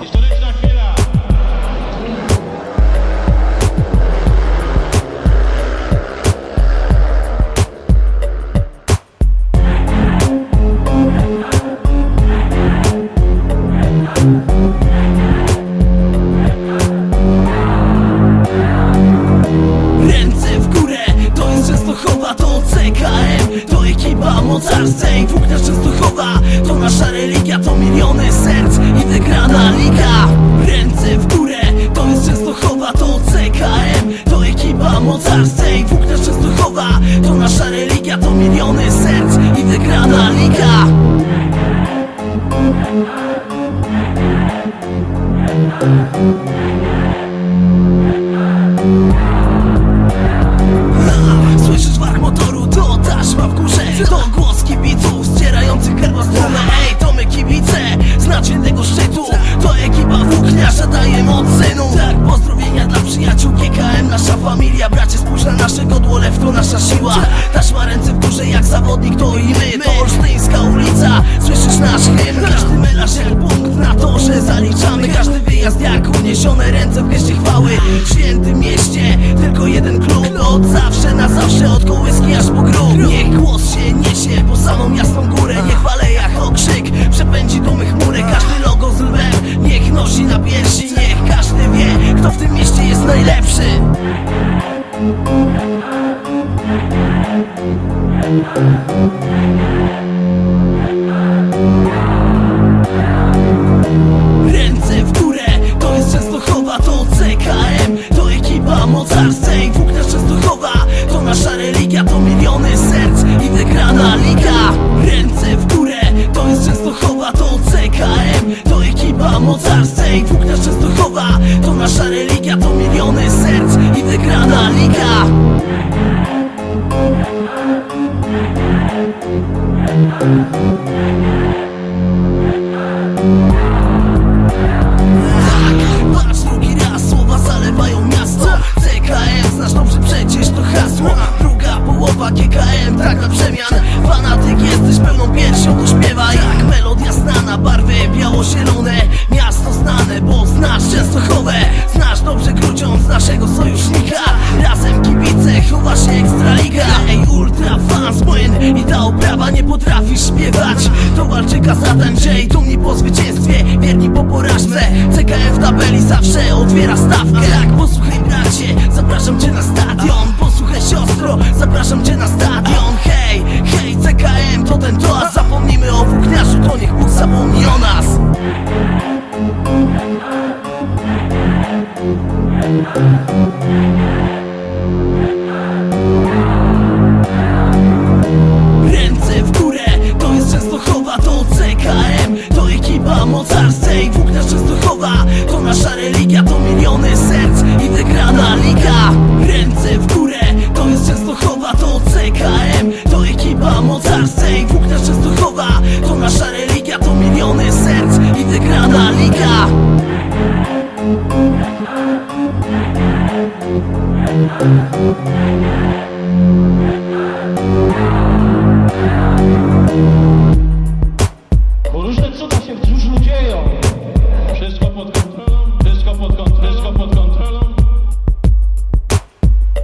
Historyczna chwila. Ręce w górę, to jest Częstochowa, to CKM To ekipa mocarstwa i włókniarz Częstochowa To nasza religia, to miliony To ekipa mocarstwa i włókniarz Częstochowa To nasza religia, to miliony serc i wygrana liga nasze godło Lew to nasza siła. Taśma ręce w górze jak zawodnik to i my. To nasza religia, to miliony serc i wygrana liga. Tak, patrz drugi raz, słowa zalewają miasto. CKM, znasz dobrze przecież to hasło. Druga połowa GKM, tak na przemian. Fanatyk jesteś pełną piersią, to śpiewaj. Jak melodia znana, barwy biało-zielone. Miasto znane, bo znasz Częstochowę naszego sojusznika. Razem kibice, chowa się Ekstraliga Ej, ultra fans młyn i ta oprawa nie potrafisz śpiewać. To walczyka zatańczy i dumni po zwycięstwie. Wierni po porażce. CKM w tabeli zawsze otwiera stawkę. Tak, posłuchaj bracie, zapraszam cię na stadion. Posłuchaj siostro, zapraszam cię na stadion Każda czas duchowa to nasza religia To miliony serc i wygrana liga. Ręce w górę, to jest Częstochowa To CKM, to ekipa mocarstwej Włókna Częstochowa, to nasza religia To miliony serc i wygrana liga. Bo różne cuda się wciąż dzieją. podcast.